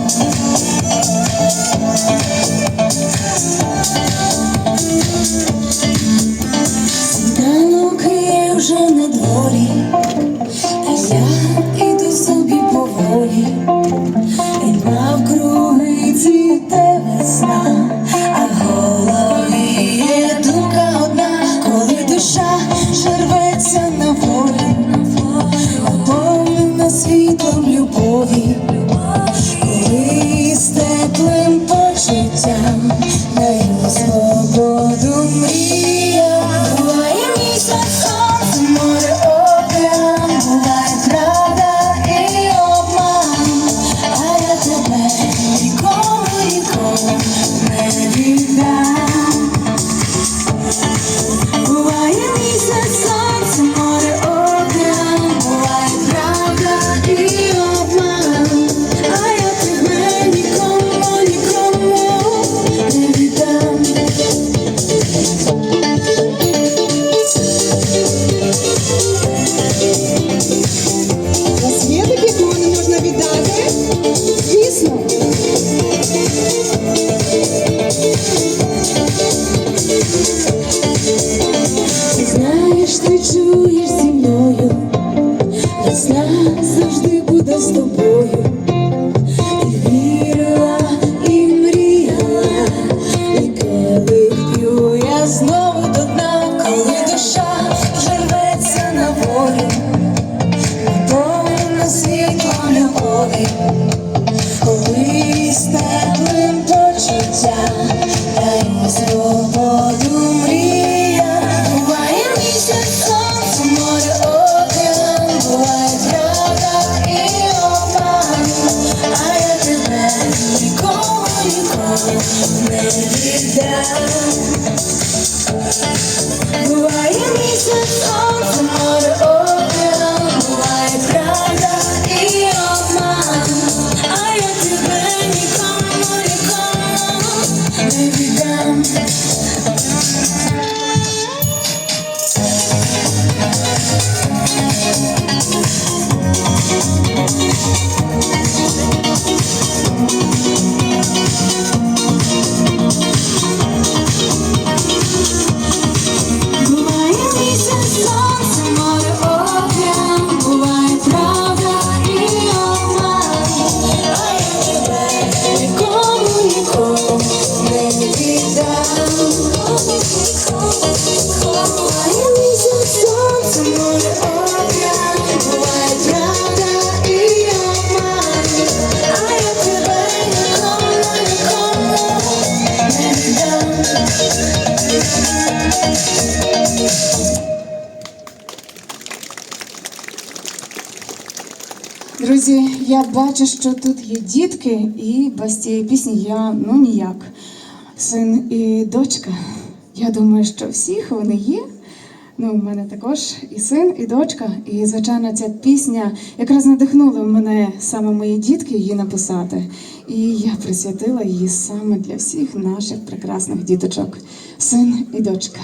Música теплим почуттям даю свободу завжди буде з тобою. І вірила, і мріяла, і келих п'ю я знову до коли душа вже рветься на волю, наповнена світлом любові, коли з теплим почуттям даємо свободу нікому не віддам. Друзі, я бачу, що тут є дітки, і без цієї пісні я ну ніяк. Син і дочка. Я думаю, що всіх вони є. Ну, у мене також і син, і дочка. І, звичайно, ця пісня якраз надихнула мене саме мої дітки її написати. І я присвятила її саме для всіх наших прекрасних діточок. Син і дочка.